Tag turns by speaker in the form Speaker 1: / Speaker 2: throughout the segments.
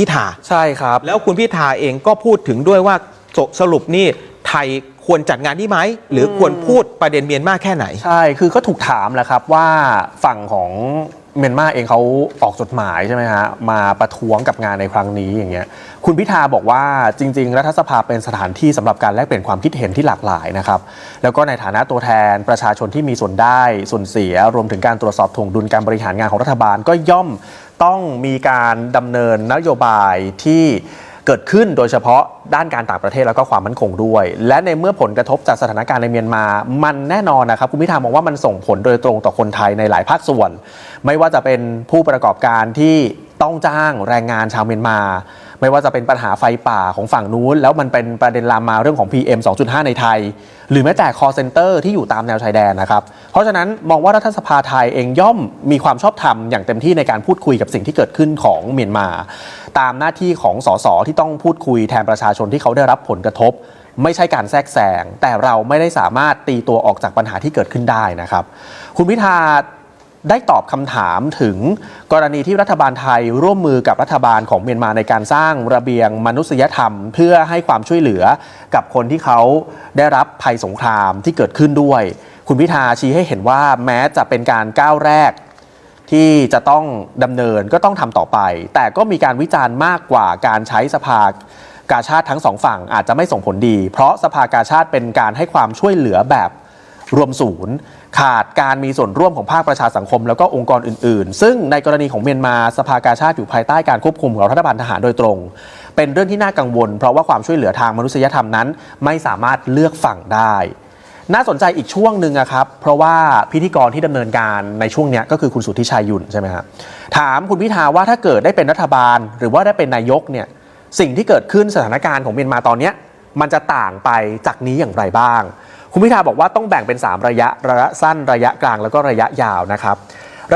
Speaker 1: พิธา
Speaker 2: ใช่ครับ
Speaker 1: แล้วคุณพิธาเองก็พูดถึงด้วยว่าสสรุปนี่ไทยควรจัดงานนี้ไหม หรือควรพูดประเด็นเมียนมาแค่ไหน
Speaker 2: ใช่ คือก็ถูกถามแหละครับว่าฝั่งของเมียนมาเองเขาออกจดหมายใช่ไหมฮะมาประท้วงกับงานในครั้งนี้อย่างเงี้ยคุณพิธาบอกว่าจริง ๆ รัฐสภาเป็นสถานที่สำหรับการแลกเปลี่ยนความคิดเห็นที่หลากหลายนะครับแล้วก็ในฐานะตัวแทนประชาชนที่มีส่วนได้ส่วนเสีย รวมถึงการตรวจสอบถ่วงดุลการบริหารงานของรัฐบาลก็ย่อม ต้องมีการดำเนินนโยบายที่เกิดขึ้นโดยเฉพาะด้านการต่างประเทศแล้วก็ความมั่นคงด้วย และในเมื่อผลกระทบจากสถานการณ์ในเมียนมา มันแน่นอนนะครับ คุณพิธามองว่ามันส่งผลโดยตรงต่อคนไทยในหลายภาคส่วน ไม่ว่าจะเป็นผู้ประกอบการที่ต้องจ้างแรงงานชาวเมียนมา ไม่ว่าจะเป็นปัญหาไฟป่าของฝั่งนู้น แล้วมันเป็นประเด็นลามมาเรื่องของ PM 2.5 ในไทย หรือแม้แต่ call center ที่อยู่ตามแนวชายแดนนะครับเพราะฉะนั้นมองว่ารัฐสภาไทยเองย่อมมีความชอบธรรมอย่างเต็มที่ในการพูดคุยกับสิ่งที่เกิดขึ้นของเมียนมา ตามหน้าที่ของสสที่ต้องพูดคุยแทนประชาชนที่เขาได้รับผลกระทบไม่ใช่การแทรกแซงแต่เราไม่ได้สามารถตีตัวออกจากปัญหาที่เกิดขึ้นได้นะครับ คุณพิธา ได้ตอบคำถามถึงกรณีที่รัฐบาลไทยร่วมมือกับรัฐบาลของเมียนมาในการสร้างระเบียงมนุษยธรรม เพื่อให้ความช่วยเหลือกับคนที่เขาได้รับภัยสงครามที่เกิดขึ้นด้วย คุณพิธาชี้ให้เห็นว่าแม้จะเป็นการก้าวแรก ที่จะต้องดำเนินก็ต้องทำต่อไป แต่ก็มีการวิจารณ์มากกว่าการใช้สภากาชาติทั้งสองฝั่งอาจจะไม่ส่งผลดี เพราะสภากาชาติเป็นการให้ความช่วยเหลือแบบรวมศูนย์ ขาดการมีส่วนร่วมของภาคประชาสังคม แล้วก็องค์กรอื่น ๆ ซึ่งในกรณีของเมียนมาสภากาชาติอยู่ภายใต้การควบคุมของรัฐบาลทหารโดยตรง เป็นเรื่องที่น่ากังวล เพราะว่าความช่วยเหลือทางมนุษยธรรมนั้น ไม่สามารถเลือกฝั่งได้น่าสนใจอีกช่วงหนึ่งครับ เพราะว่าพิธีกรที่ดำเนินการในช่วงนี้ก็คือคุณสุทธิชัยยุนใช่ไหมครับถามคุณพิธาว่าถ้าเกิดได้เป็นรัฐบาล หรือว่าได้เป็นนายกเนี่ยสิ่งที่เกิดขึ้นสถานการณ์ของเมียนมาตอนนี้มันจะต่างไปจากนี้อย่างไรบ้าง คุณพิธาบอกว่าต้องแบ่งเป็น 3 ระยะ ระยะสั้น ระยะกลาง แล้วก็ระยะยาวนะครับ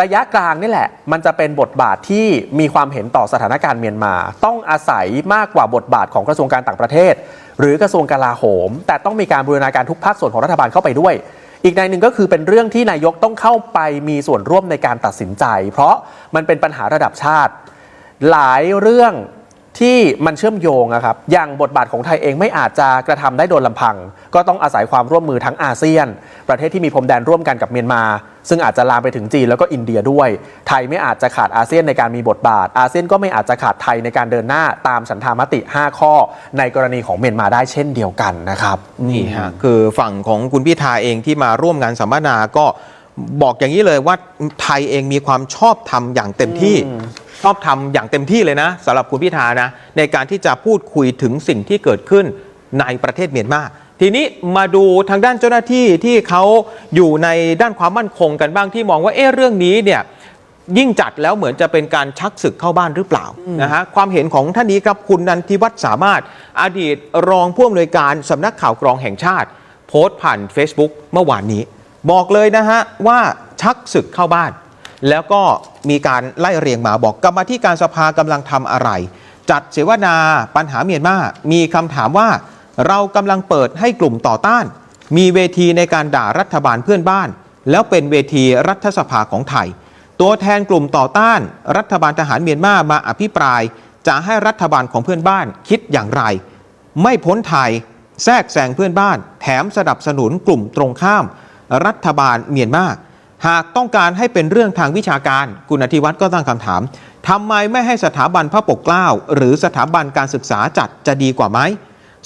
Speaker 2: ระยะกลางนี่แหละ มันจะเป็นบทบาทที่มีความเห็นต่อสถานการณ์เมียนมา ต้องอาศัยมากกว่าบทบาทของกระทรวงการต่างประเทศ หรือกระทรวงกลาโหม แต่ต้องมีการบูรณาการทุกภาคส่วนของรัฐบาลเข้าไปด้วยอีกในหนึ่งก็คือเป็นเรื่องที่นายกต้องเข้าไปมีส่วนร่วมในการตัดสินใจ เพราะมันเป็นปัญหาระดับชาติ หลายเรื่อง ที่มันเชื่อมโยงอะครับ อย่างบทบาทของไทยเองไม่อาจจะกระทำได้โดยลำพัง ก็ต้องอาศัยความร่วมมือทั้งอาเซียน ประเทศที่มีพรมแดนร่วมกันกับเมียนมา ซึ่งอาจจะลามไปถึงจีนแล้วก็อินเดียด้วย ไทยไม่อาจจะขาดอาเซียนในการมีบทบาท อาเซียนก็ไม่อาจจะขาดไทยในการเดินหน้าตามฉันทามติ 5 ข้อ ในกรณีของเมียนมาได้เช่นเดียวกันนะครับ
Speaker 1: นี่ฮะคือฝั่งของคุณพิธาเองที่มาร่วมงานสัมมนาก็บอกอย่างนี้เลยว่าไทยเองมีความชอบธรรมอย่างเต็มที่ ชอบธรรมอย่างเต็มที่เลยนะสำหรับคุณพิธานะ ในการที่จะพูดคุยถึงสิ่งที่เกิดขึ้นในประเทศเมียนมาทีนี้มาดูทางด้านเจ้าหน้าที่ที่เขาอยู่ในด้านความมั่นคงกันบ้างที่มองว่าเอ๊ะเรื่องนี้เนี่ยยิ่งจัดแล้วเหมือนจะเป็นการชักศึกเข้าบ้านหรือเปล่านะฮะความเห็นของท่านนี้ครับคุณนันทิวัฒน์สามารถ อดีตรองผู้อำนวยการสำนักข่าวกรองแห่งชาติ โพสต์ผ่าน Facebook เมื่อวานนี้ บอกเลยนะฮะว่าชักศึกเข้าบ้าน แล้วก็มีการไล่เรียงมาบอกกรรมาธิการสภากำลังทำอะไร จัดเสวนาปัญหาเมียนมา มีคำถามว่า เรากำลังเปิดให้กลุ่มต่อต้าน มีเวทีในการด่ารัฐบาลเพื่อนบ้าน แล้วเป็นเวทีรัฐสภาของไทย ตัวแทนกลุ่มต่อต้าน รัฐบาลทหารเมียนมามาอภิปราย จะให้รัฐบาลของเพื่อนบ้านคิดอย่างไร ไม่พ้นไทยแทรกแซงเพื่อนบ้าน แถมสนับสนุนกลุ่มตรงข้าม รัฐบาลเมียนมา หากต้องการให้เป็นเรื่องทางวิชาการ คุณอธิวัตรก็ตั้งคำถามทำไมไม่ให้สถาบันพระปกเกล้า หรือสถาบันการศึกษาจัดจะดีกว่าไหม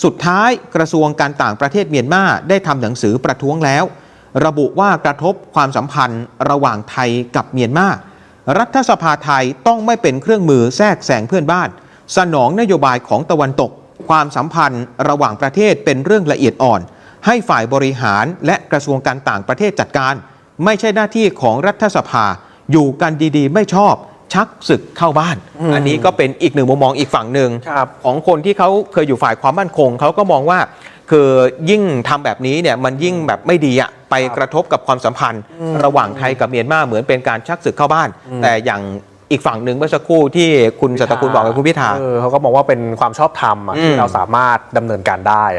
Speaker 1: สุดท้ายกระทรวงการต่างประเทศเมียนมาได้ทำหนังสือประท้วงแล้ว ระบุว่ากระทบความสัมพันธ์ระหว่างไทยกับเมียนมารัฐสภาไทยต้องไม่เป็นเครื่องมือแทรกแซงเพื่อนบ้าน สนองนโยบายของตะวันตก ความสัมพันธ์ระหว่างประเทศเป็นเรื่องละเอียดอ่อน ให้ฝ่ายบริหารและกระทรวงการต่างประเทศจัดการ ไม่ใช่หน้าที่ของรัฐสภา อยู่กันดีๆ ไม่ชอบชักศึกเข้าบ้าน อันนี้ก็เป็นอีกหนึ่งมุมมองอีกฝั่งหนึ่ง
Speaker 2: ครับ
Speaker 1: ของคนที่เขาเคยอยู่ฝ่ายความมั่นคงเขาก็มองว่า คือยิ่งทำแบบนี้เนี่ยมันยิ่งแบบไม่ดีอะไปกระทบกับความสัมพันธ์ ระหว่างไทยกับเมียนมาเหมือนเป็นการชักศึกเข้าบ้าน แต่อย่างอีกฝั่งหนึ่งเมื่อสักครู่ที่คุณสัตคุณบอกกับคุณพิธา
Speaker 2: เออเขาก็มองว่าเป็นความชอบธรรมอะ
Speaker 1: อื
Speaker 2: ที่
Speaker 1: ม
Speaker 2: เราสามารถดำเนินการได้อะ